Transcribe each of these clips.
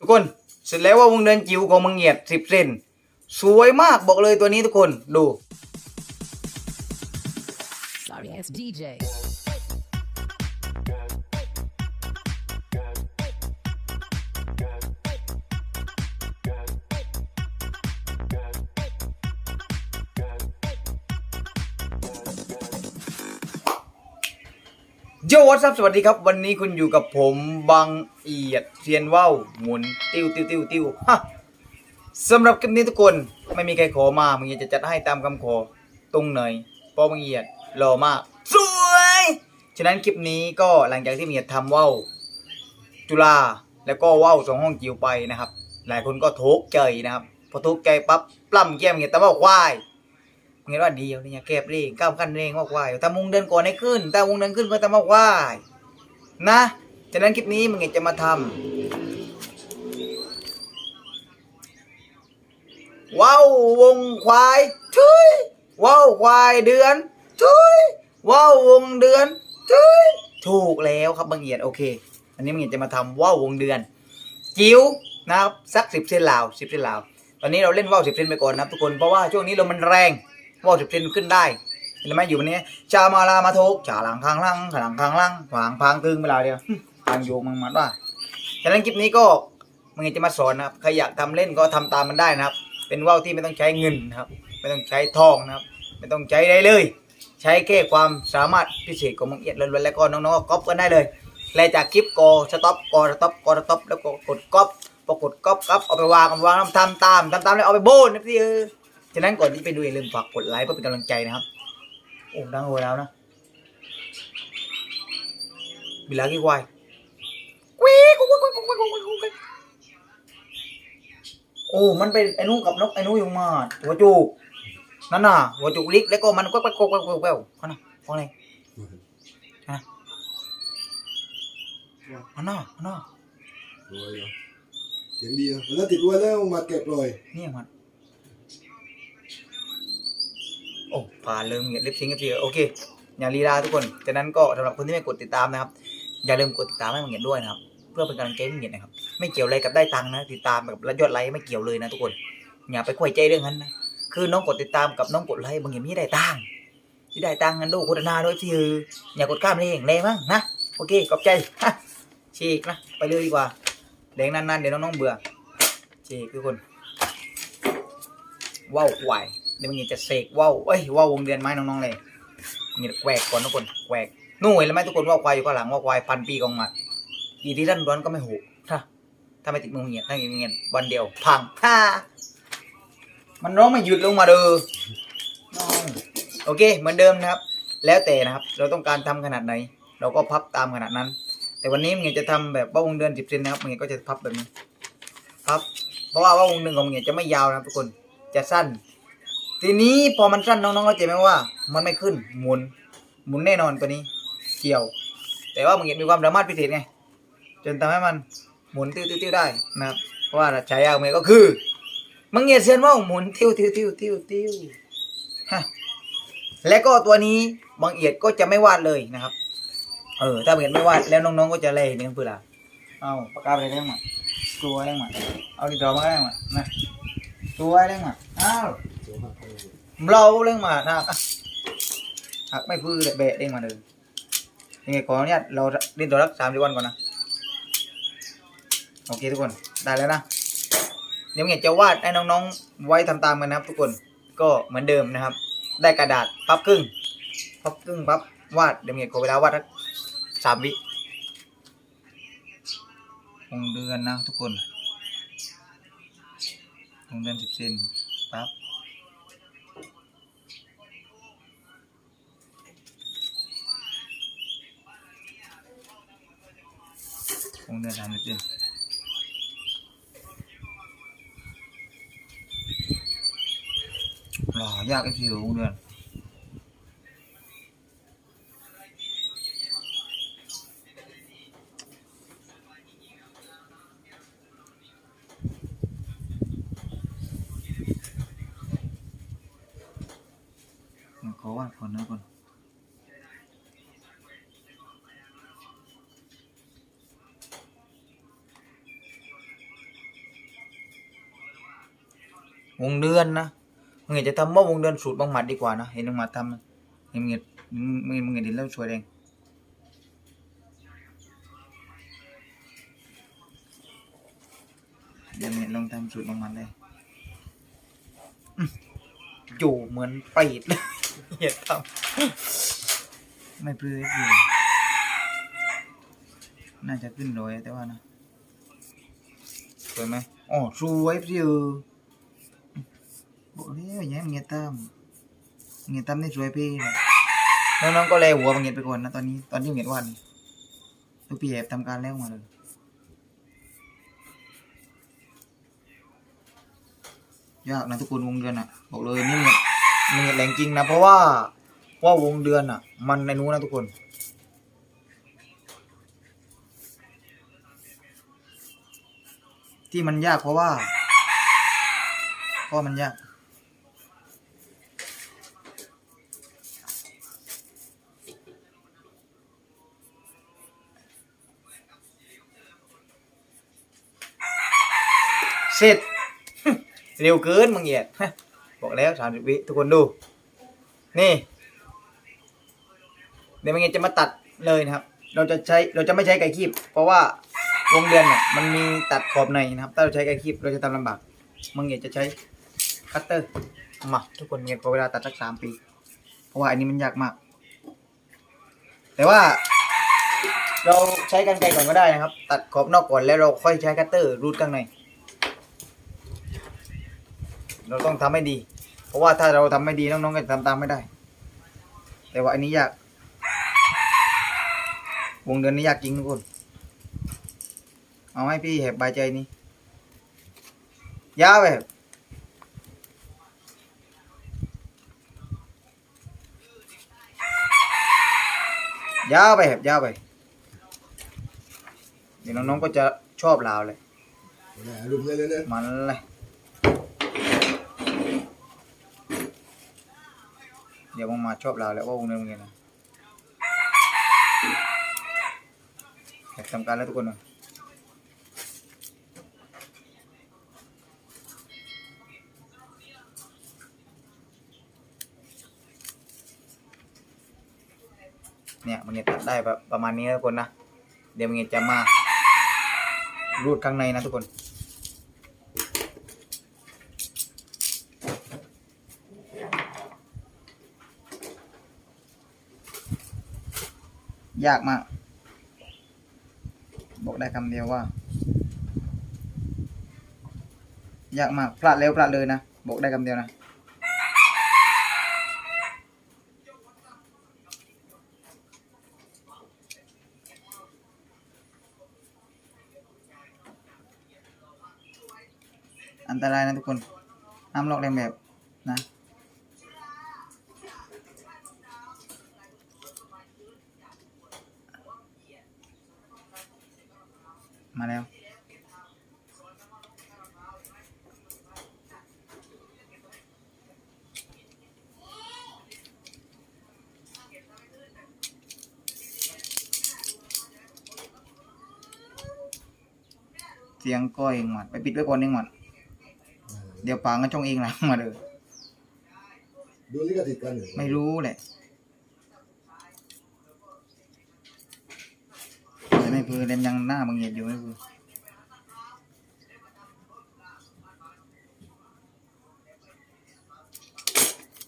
ทุกคนเสร็จแล้วว่าวงเดินจิ๋วของมังเหียดสิบเซนสวยมากบอกเลยตัวนี้ทุกคนดู Sorry DJ. โยวัสสวัสดีครับ วันนี้คุณอยู่กับผมบังเอียดเซียนว่าวหมุนติ้วติ้วติ้วติ้วฮะสำหรับคลิปนี้ทุกคนไม่มีใครขอมามึงอยากจะจัดให้ตามคำขอตรงไหนเพราะมึงเอียดหล่อมากสวยฉะนั้นคลิปนี้ก็หลังจากที่มึงเอียดทำว่าวจุฬาแล้วก็ว่าวสองห้องจิ๋วไปนะครับ หลายคนก็ทุกข์ใจนะครับพอทุกข์ใจปั๊บปล้ำแก้มมึงเอียดแต่ว่าควาย เงี้ยว่าเดียวเนี่ยแก็บเร่งก้าวขั้นเร่งว่าควายถ้ามุงเดินก่อนให้ขึ้นถ้ามุงเดินขึ้นก็ทำว่าควายนะฉะนั้นคลิปนี้มึงจะมาทำว้าววงควายทุยว้าวควายเดือนทุยว้าววงเดือนทุยถูกแล้วครับบางเอียดโอเคอันนี้มึงจะมาทำว้าววงเดือน จิ๋วนะครับสักสิบเซนลาวสิบเซนลาวตอนนี้เราเล่นว่าวสิบเซนไปก่อนนะทุกคนเพราะว่าช่วงนี้ลมมันแรง ว่าวสิบเซนขึ้นได้เห็นไหมอยู่วันนี้ชามาลามาโทกชาหลังข้างล่างขลังข้างล่างขวางพางตึงเวลาเดียวทางโยงมันมันว่าฉะนั้นคลิปนี้ก็มึงจะมาสอนนะครับใครอยากทำเล่นก็ทำตามมันได้นะครับ เป็นว่าวที่ไม่ต้องใช้เงินนะครับ ไม่ต้องใช้ทองนะครับ ไม่ต้องใช้ได้เลย ใช้แค่ความสามารถพิเศษของมังเอียดล้วนๆแล้วก็น้องๆก็ก๊อปกันได้เลยและจากคลิปกอสต็อปกอสต็อปกอสต็อปแล้วก็กดก๊อปพอกดก๊อปก๊อปเอาไปวางเอาไปวางทำตามทำตามแล้วเอาไปโบนนะพี่เออ ฉะนั้นก่อนที่ไปดูอย่าลืมฝากกดไลค์เพื่อเป็นกำลังใจนะครับโอ้ดังโหยแล้วนะบิลากี่ควายกวีกุ๊กกุ๊กกุ๊กกุ๊กกุ๊กกุ๊กกุ๊กโอ้มันเป็นไอ้นู้กับนกไอ้นู้อยู่มาหัวจูกนั่นน่ะหัวจุกลิกแล้วก็มันก็แป๊กกแป๊กกแป๊กเขาน่ะฟังเลยฮะอันน่ะอันน่ะรวยเหรอเสียงดีนะแล้วติดรวยแล้วมาเก็บเลยนี่มัน โอ้ผ่านเริ่มเงียบลิปซิงก์พี่โอเค อย่าลีลาทุกคนจากนั้นก็สำหรับคนที่ไม่กดติดตามนะครับ อย่าลืมกดติดตามให้มึงเงียบด้วยนะครับ เพื่อเป็นกำลังใจให้มึงเงียบนะครับ ไม่เกี่ยวอะไรกับได้ตังค์นะ ติดตามแบบยอดไลค์ไม่เกี่ยวเลยนะทุกคน อย่าไปคุยใจเรื่องนั้นนะ คือน้องกดติดตามกับน้องกดไลค์บางอย่างไม่ได้ตังค์ที่ได้ตังค์กันดูโฆษณาด้วยที่คืออย่ากดข้ามเลยเองเลยมั้งนะ โอเค ขอบใจฮะฉีกนะ ไปเลยดีกว่าแดงนานๆเดี๋ยวน้องๆเบื่อฉีกทุกคนว่าวไหว เดี๋ยวมึงจะเสกว่าวเอ้ยว่าววงเดือนไม้น้องๆเลยมึงจะแกวกก่อนทุกคนแกวกนู่นเห็นไหมทุกคนว่าวควายอยู่ข้างหลังว่าวควายพันปีกองมาดีที่ท่านร้อนก็ไม่หูถ้าถ้าไม่ติดมือเงียบถ้าเงียบวันเดียวพังฮ่ามันร้องไม่หยุดลงมาเด้อน้องโอเค เหมือนเดิมนะครับ แล้วแต่นะครับ เราต้องการทำขนาดไหน เราก็พับตามขนาดนั้น แต่วันนี้มึงจะทำแบบว่าวงเดือนสิบเซนนะครับมึงก็จะพับแบบนี้พับ เพราะว่าว่าวงหนึ่งของมึงจะไม่ยาวนะครับทุกคน จะสั้น ทีนี้พอมันสั้นน้องๆเข้าใจไหมว่า มันไม่ขึ้นหมุนหมุนแน่นอนตัวนี้เกี่ยว แต่ว่ามึงเห็นมีความสามารถพิเศษไง จนทำให้มันหมุนติ้วติ้วๆได้นะครับเพราะว่าฉายาของมันก็คือมังเงียดเซียนว่าหมุนติ้วติ้วติ้วติ้วติ้วฮะและก็ตัวนี้บางเอียดก็จะไม่วาดเลยนะครับ เออ ถ้าเอียดไม่วาดแล้วน้องๆก็จะเล่นเพื่อละเอาปากกาไปได้ไหมตัวได้ไหมเอาดินสอมาได้ไหมนะตัวได้ไหมอ้าว เราเรื่องมานะอะหักไม่พื้นเลยเบะเด้งมาเลยยังไงขออนุญาตเราเล่นตัวรักสามสิบวันก่อนนะโอเคทุกคนได้แล้วนะเดี๋ยวเงียจะวาดให้น้องๆไว้ทำตามกันนะครับ ทุกคนก็เหมือนเดิมนะครับ ได้กระดาษพับครึ่งพับครึ่งพับวาดเดี๋ยวเงียขอเวลาวาดสามวิวงเดือนนะทุกคนวงเดือนสิบเซนปั๊บ คงเดินทางนิดนึงหล่อยากไอ้ผิวคงเดินขอว่าดก่อนนะก่อน วงเดือนนะมึงอยากจะทำว่าวงเดือนสูตรบางหมัดดีกว่านะเห็นบางหมัดทำเห็นมึงเห็นมึงมึงเห็นแล้วช่วยเองเดี๋ยวมึงลองทำสูตรบางหมัดเลยอยู่เหมือนปีดเลยเหี้ยทำไม่เปลืออยู่น่าจะขึ้นร้อยแต่ว่านะสวยไหมอ๋อสวยเปรี้ยวบอ แล้วอย่าให้มันเงียบตามเงียบตามนี่สวยพี่น้องๆก็แลหัวมันเงียบไปก่อนนะตอนนี้ตอนที่เงียบวันลูกพี่แอบทำการแล้วมาเลยยากนะทุกคนวงเดือนอะบอกเลยนี่เงียบเงียบแรงจริงนะเพราะว่าว่าวงเดือนอะ มันในนู้นนะทุกคนที่มันยากเพราะว่าเพราะมันยาก เสร็จ เร็วเกินมึงเหยียดบอกแล้วสามสิบวิทุกคนดู นี่เดี๋ยวมึงเหยียดจะมาตัดเลยนะครับ เราจะใช้เราจะไม่ใช้ไก่คีบ เพราะว่าวงเดือนเนี่ยมันมีตัดขอบในนะครับ ถ้าเราใช้ไก่คีบเราจะทำลำบากมึงเหยียดจะใช้คัตเตอร์มาทุกคนเงียบพอเวลาตัดสักสามปี เพราะว่าอันนี้มันยากมาก แต่ว่าเราใช้กันไกรก่อนก็ได้นะครับ ตัดขอบนอกก่อนแล้วเราค่อยใช้คัตเตอร์รูดข้างใน เราต้องทำให้ดี เพราะว่าถ้าเราทำไม่ดีน้องๆก็จะทำตามไม่ได้ แต่ว่าอันนี้ยาก วงเดือนนี้ยากจริงทุกคน เอาให้พี่แหบบายใจนี้ยาวแบบยาวไปครับยาวไปเดี๋ยวน้องๆก็จะชอบลาวเลยแหมรุมเลยเลยเลยมันเลย ดี๋ยวมึงมาชอบลาแล้วว่าวงเดิมไงนะอยากทำการแล้วทุกคนน่อยเนี่ยมันจะตัดได้ประมาณนี้นะทุกคนนะ เดี๋ยวมันจะมารูดข้างในนะทุกคน ยากมาก บอกได้คำเดียวว่า ยากมากพลาดแล้วพลาดเลยนะ บอกได้คำเดียวนะ อันตรายนะทุกคนห้ามลอกเลียนแบบนะ สียงก้อยเองหมดไปปิดไว้ก่อนเองหมดเดี๋ยวปางก็จงเองหลังมาเลยดูลิขสิทธิ์กันอยู่ไม่รู้แหละแต่ไม่พือเล่มยังหน้าบางเหยียดอยู่ไม่พือ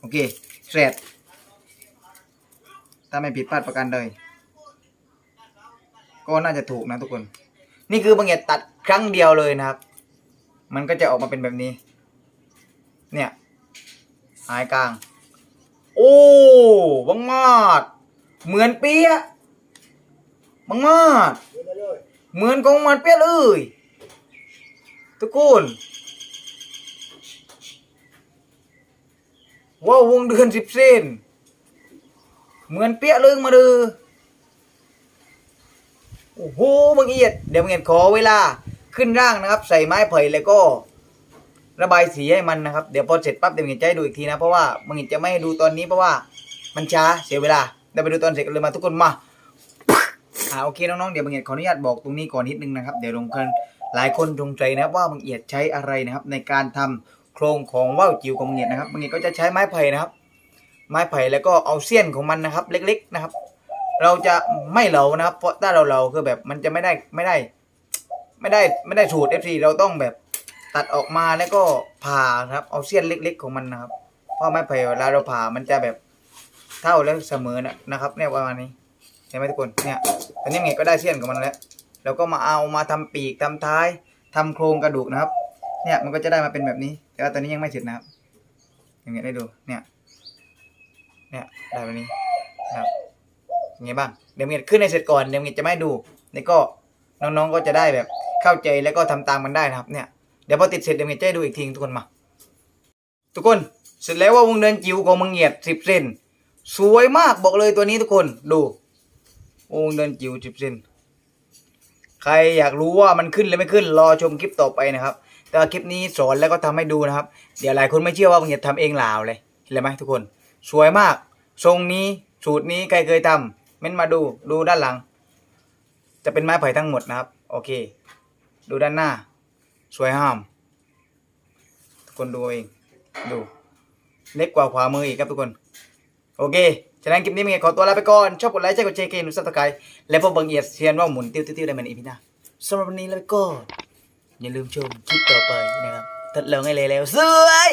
โอเคเสร็จถ้าไม่ผิดพลาดประกันเลยก็น่าจะถูกนะทุกคน นี่คือบางเหยียดตัดครั้งเดียวเลยนะครับ มันก็จะออกมาเป็นแบบนี้ เนี่ยหายกลาง โอ้บังมาดเหมือนเปียะบังมาดเหมือนของมันเปียะเลยทุกคนว้าววงเดือนสิบเส้น เหมือนเปียะเลยมาดู โอ้โหบังเอียดเดี๋ยวบังเอียดขอเวลาขึ้นร่างนะครับ ใส่ไม้ไผ่แล้วก็ ระบายสีให้มันนะครับ เดี๋ยวพอเสร็จปั๊บเดี๋ยวมึงจะให้ดูอีกทีนะ เพราะว่ามึงจะไม่ให้ดูตอนนี้เพราะว่ามันช้าเสียเวลาเดี๋ยวไปดูตอนเสร็จกันเลยมาทุกคนมาอ่าโอเคน้องๆเดี๋ยวบางเอียดขออนุญาตบอกตรงนี้ก่อนนิดนึงนะครับเดี๋ยวลงกันหลายคนสงสัยนะครับว่าบางเอียดใช้อะไรนะครับ ในการทำโครงของว่าวจิ๋วของบังเงียดนะครับบังเงียดก็จะใช้ไม้ไผ่นะครับ ไม้ไผ่แล้วก็เอาเสี้ยนของมันนะครับ เล็ก ๆ นะครับ เราจะไม่เหลานะครับ เพราะถ้าเราเหลาคือแบบมันจะไม่ได้ไม่ได้ ไม่ได้ไม่ได้สูตร FC เราต้องแบบตัดออกมาแล้วก็ผ่านะครับ เอาเสี้ยนเล็ก ๆ ของมันนะครับเพราะไม้ไผ่เวลาเราผ่ามันจะแบบเท่าแล้วเสมอนะนะครับเนี่ยประมาณนี้เห็นไหมทุกคนเนี่ยตอนนี้เงียก็ได้เสี้ยนของมันแล้วเราก็มาเอามาทำปีกทำท้ายทำโครงกระดูกนะครับ เนี่ยมันก็จะได้มาเป็นแบบนี้ แต่ว่าตอนนี้ยังไม่เสร็จนะครับอย่างเงี้ยได้ดูเนี่ยเนี่ยได้แบบนี้นะครับ ยังไงบ้างเดี๋ยวเงียขึ้นในเสร็จก่อนเดี๋ยวเงียจะไม่ดูนี่ก็น้องๆก็จะได้แบบเข้าใจแล้วก็ทำตามมันได้นะครับเนี่ยเดี๋ยวพอติดเสร็จเดี๋ยวเงียจะให้ดูอีกทีทุกคนมา ทุกคนเสร็จแล้วว่าวงเดินจิ๋วของมังเงียดสิบเซนสวยมากบอกเลยตัวนี้ทุกคนดูวงเดินจิ๋วสิบเซนใครอยากรู้ว่ามันขึ้นหรือไม่ขึ้นรอชมคลิปต่อไปนะครับ แต่คลิปนี้สอนแล้วก็ทำให้ดูนะครับ เดี๋ยวหลายคนไม่เชื่อว่าผมจะทำเองหลาวเลยเห็นไหมทุกคน สวยมาก ทรงนี้สูตรนี้ใครเคยทำ เม้นมาดูดูด้านหลัง จะเป็นไม้ไผ่ทั้งหมดนะครับ โอเค ดูด้านหน้า สวยห้ามทุกคนดูเองดู เล็กกว่าขวามืออีกครับทุกคน โอเคฉะนั้นคลิปนี้มีขอตัวลาไปก่อน ชอบกดไลค์ใช่กดแชร์เกมหรือซับสไครต์และพบบังเอียดเซียนว่าหมุนติ้วติ้วๆได้เหมือนอีพีหน้าสำหรับวันนี้ลาไปก่อนอย่าลืมชมคลิปต่อไปนะครับตัดลองให้เลยแล้วสวย